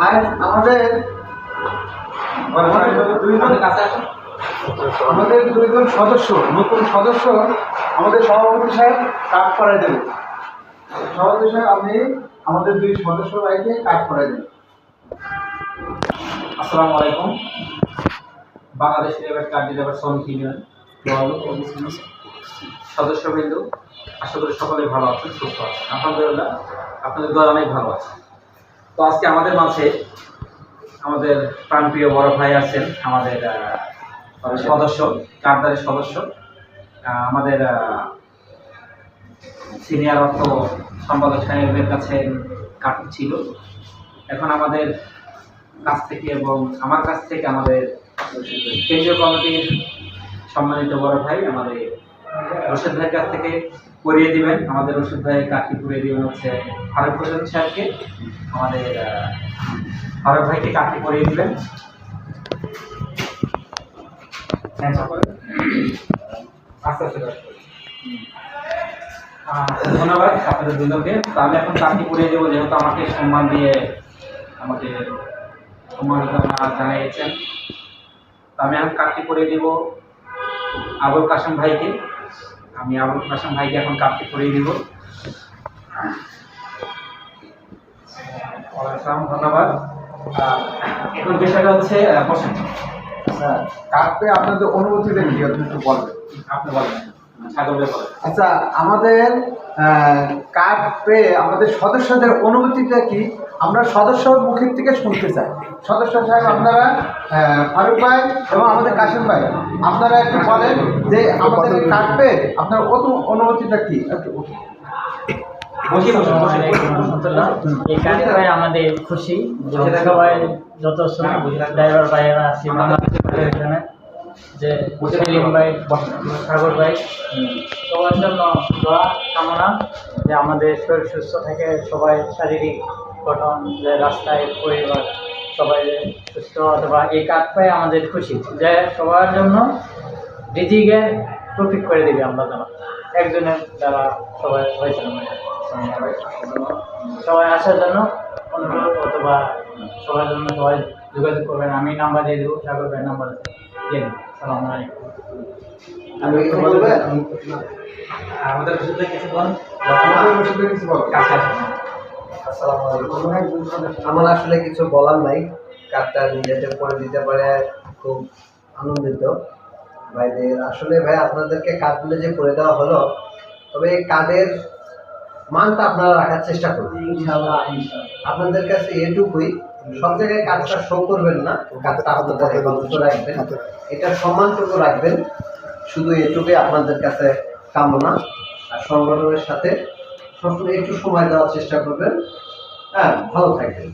আর আমাদের দুইজন কাছে আসুন। আমাদের দুইজন সদস্য নতুন সদস্য আমাদের সভাপতি সাহেব কাজ করাই দেবে। সভাপতি সাহেব আপনি আমাদের দুই সদস্য ভাইকে কাজ করাই দেবেন আসসালামু আলাইকুম। বাংলাদেশ লেবার কার্ড লেবার শ্রমিক ইউনিয়ন। সদস্যবৃন্দ, আশা করি সকলে ভালো আছেন, সুস্থ আছেন। আলহামদুলিল্লাহ, আপনাদের দল অনেক ভালো আছে। তো আজকে আমাদের মাঝে আমাদের প্রাণপ্রিয় বড় ভাই আছেন, আমাদের সদস্য কার্ডারের সদস্য আমাদের সিনিয়র অর্থ সম্পাদক সাহেবের কাছে কার্ড ছিল। এখন আমাদের কাছ থেকে এবং আমার কাছ থেকে আমাদের কেন্দ্রীয় কমিটির সম্মানিত বড় ভাই আমাদের রশিদ ভাইয়ের কাছ থেকে করিয়ে দিবেন। আমাদের রশিদ ভাই কাকি করিয়ে দিবেন হচ্ছে ফারুক হোসেন সাহেবকে। আমাদের ফারুক ভাইকে কাকি করিয়ে দিবেন। হ্যাঁ। আস্তে আস্তে। ধন্যবাদ আপনাদের দুজনকে। তাহলে এখন কাকি করিয়ে দেবো যেহেতু আমাকে সম্মান দিয়ে আমাকে সম্মানিত জানিয়েছেন। আমি এখন কার্ডটি করে দিব আবুল কাসেম ভাইকে। আমি আবুল কাসেম ভাইকে এখন কার্ডটি করে দিব ধন্যবাদ। এখন বিষয়টা হচ্ছে বসেন। আচ্ছা পেয়ে আপনাদের অনুভূতিটা কি আপনি একটু বলবেন। আপনি বলেন। আচ্ছা আমাদের কার্ড পেয়ে আমাদের সদস্যদের অনুমতিটা কি? আমরা সদস্য মুখের থেকে শুনতে চাই। সদস্য সাহেব আপনারা ফারুক ভাই এবং আমাদের কাশিম ভাই আপনারা একটু বলেন যে আমাদের কার্ড পেয়ে আপনার কত অনুমতিটা কি? আমাদের খুশি। সবাই যত ড্রাইভার ভাইয়েরা আছে বাংলাদেশের এখানে যে সেলিম ভাই সাগর ভাই। সবার জন্য দোয়া, কামনা যে আমাদের শরীর সুস্থ থাকে, সবাই শারীরিক গঠন, যে রাস্তায় পরিবার সবাই সুস্থ, অথবা এই কাজ পাই আমাদের খুশি। যে সবার জন্য রিজিকে টপিক করে দিবে আমরা যেন। একজনের দ্বারা সবাই হয়েছে আমাদের সবাই আসার জন্য অনুরোধ, অথবা সবার জন্য সবাই যোগাযোগ করবেন। আমি নাম্বার দিয়ে দেবো, সাগর ভাই নাম্বার আমাদের কিছু আলাইকুম। আমার আসলে কিছু বলার নাই। কার্ডটা নিজেদের করে দিতে পারে খুব আনন্দিত। ভাইদের আসলে ভাই আপনাদেরকে কার্ডগুলো যে করে দেওয়া হলো তবে এই কার্ডের মানটা আপনারা রাখার চেষ্টা করুন। আপনাদের কাছে এটুকুই। সব জায়গায় কাজটা শো করবেন না। কাজটা আপনাদের রাখবেন। এটা সম্মানটুকু রাখবেন। শুধু এটুকুই আপনাদের কাছে কামনা। আর সংগঠনের সাথে সবসময় একটু সময় দেওয়ার চেষ্টা করবেন। হ্যাঁ ভালো থাকবেন।